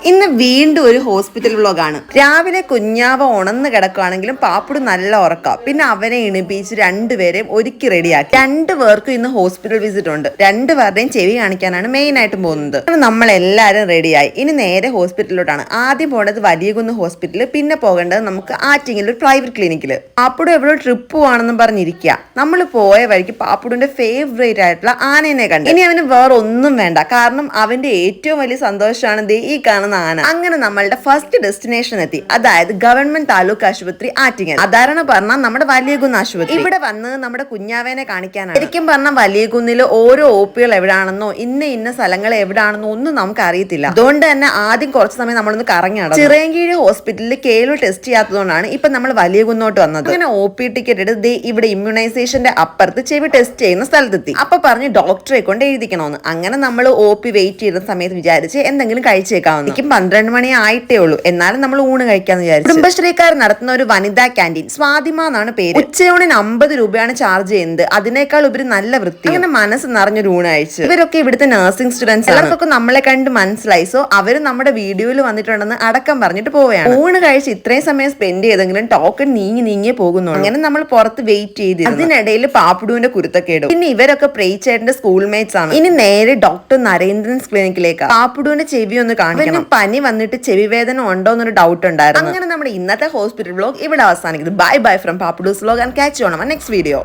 ഇന്ന് വീണ്ടും ഒരു ഹോസ്പിറ്റൽ വ്ലോഗാണ് രാവിലെ കുഞ്ഞാവ ഉണന്ന് കിടക്കുകയാണെങ്കിലും പാപ്പുട് നല്ല ഉറക്കാം. പിന്നെ അവനെ ഇണിപ്പിച്ച് രണ്ടുപേരെയും ഒരുക്കി റെഡിയാക്കി. രണ്ടു പേർക്കും ഇന്ന് ഹോസ്പിറ്റൽ വിസിറ്റ് ഉണ്ട്. രണ്ടുപേരുടെയും ചെവി കാണിക്കാനാണ് മെയിൻ ആയിട്ട് പോകുന്നത്. നമ്മൾ എല്ലാവരും റെഡിയായി. ഇനി നേരെ ഹോസ്പിറ്റലിലോട്ടാണ്. ആദ്യം പോകേണ്ടത് വലിയകുന്ന് ഹോസ്പിറ്റലിൽ പിന്നെ പോകേണ്ടത് നമുക്ക് ആറ്റിങ്ങിൽ ഒരു പ്രൈവറ്റ് ക്ലിനിക്കിൽ പാപ്പുട് എവിടെ ട്രിപ്പ് പോവാണെന്നും പറഞ്ഞിരിക്കുക നമ്മൾ പോയ വഴിക്ക് പാപ്പുടിന്റെ ഫേവറേറ്റ് ആയിട്ടുള്ള ആനേനെ കണ്ടു. ഇനി അവന് വേറെ ഒന്നും വേണ്ട. കാരണം അവന്റെ ഏറ്റവും വലിയ സന്തോഷമാണ് ഈ കാണുന്ന ആന. അങ്ങനെ നമ്മളുടെ ഫസ്റ്റ് ഡെസ്റ്റിനേഷൻ എത്തി. അതായത് ഗവൺമെന്റ് താലൂക്ക് ആശുപത്രി ആറ്റിങ്ങൽ. സാധാരണ പറഞ്ഞാൽ നമ്മുടെ വലിയകുന്ന് ആശുപത്രി. ഇവിടെ വന്ന് നമ്മുടെ കുഞ്ഞാവേനെ കാണിക്കാനാണ്. ശരിക്കും പറഞ്ഞാൽ വലിയകുന്നിൽ ഓരോ ഒ പികൾ എവിടാണെന്നോ ഇന്ന ഇന്ന സ്ഥലങ്ങൾ എവിടാണെന്നോ ഒന്നും നമുക്ക് അറിയത്തില്ല. അതുകൊണ്ട് തന്നെ ആദ്യം കുറച്ച് സമയം നമ്മളൊന്ന് കറങ്ങിയാണ് ചിറയൻകീഴ് ഹോസ്പിറ്റലിൽ കേളു ടെസ്റ്റ് ചെയ്യാത്തതുകൊണ്ടാണ് ഇപ്പൊ നമ്മൾ വലിയ കുന്നോട്ട് വന്നത്. അങ്ങനെ ഒ പി ടിക്കറ്റ് എടുത്ത് ഇവിടെ ഇമ്മ്യൂണൈസേഷന്റെ അപ്പുറത്ത് ചെവി ടെസ്റ്റ് ചെയ്യുന്ന സ്ഥലത്തെത്തി. അപ്പൊ പറഞ്ഞ് ഡോക്ടറെ കൊണ്ട് എഴുതിക്കണമെന്ന്. അങ്ങനെ നമ്മൾ ഒ പി വെയിറ്റ് ചെയ്യുന്ന സമയത്ത് വിചാരിച്ച് എന്തെങ്കിലും കഴിച്ചേക്കാവുന്നു. എനിക്കും പന്ത്രണ്ട് മണി ആയിട്ടേ ഉള്ളൂ. എന്നാലും നമ്മൾ ഊണ് കഴിക്കാന്ന് വിചാരിച്ചു. കുടുംബശ്രീക്കാർ നടത്തുന്ന ഒരു വനിതാ ക്യാന്റീൻ സ്വാതിമ എന്നാണ് പേര്. ഉച്ചയൂണിന് അമ്പത് രൂപയാണ് ചാർജ് ചെയ്യുന്നത്. അതിനേക്കാൾ ഉപരി നല്ല വൃത്തി അങ്ങനെ മനസ്സ് നിറഞ്ഞൊരു ഊണ് അയച്ചു ഇവരൊക്കെ ഇവിടുത്തെ നഴ്സിംഗ് സ്റ്റുഡൻസ് അവർക്കൊക്കെ നമ്മളെ കണ്ട് മനസ്സിലായി. സോ അവർ നമ്മുടെ വീഡിയോയിൽ വന്നിട്ടുണ്ടെന്ന് അടക്കം പറഞ്ഞിട്ട് പോവുകയാണ്. ഊണ് കഴിച്ച് ഇത്രയും സമയം സ്പെൻഡ് ചെയ്തെങ്കിലും ടോക്കൺ നീങ്ങി നീങ്ങിയേ പോകുന്നുള്ളൂ. അങ്ങനെ നമ്മൾ പുറത്ത് വെയിറ്റ് ചെയ്ത് അതിനിടയിൽ പാപ്പുടുവിന്റെ കുരുത്തക്കേടും പിന്നെ ഇവരൊക്കെ പ്രേച്ചേട്ടന്റെ സ്കൂൾ മേറ്റ്സ് ആണ്. ഇനി നേരെ ഡോക്ടർ നരേന്ദ്രൻസ് ക്ലിനിക്കിലേക്ക് പാപ്പുടുവിന്റെ ചെവി ഒന്ന് കാണിക്കണം. പനി വന്നിട്ട് ചെവി വേദന ഉണ്ടോ എന്നൊരു ഡൗട്ട് ഉണ്ടായിരുന്നു. അങ്ങനെ നമ്മുടെ ഇന്നത്തെ ഹോസ്പിറ്റൽ ബ്ലോഗ് ഇവിടെ അവസാനിക്കുന്നത് bye bye from പാപ്പുഡൂസ് vlog and catch on next video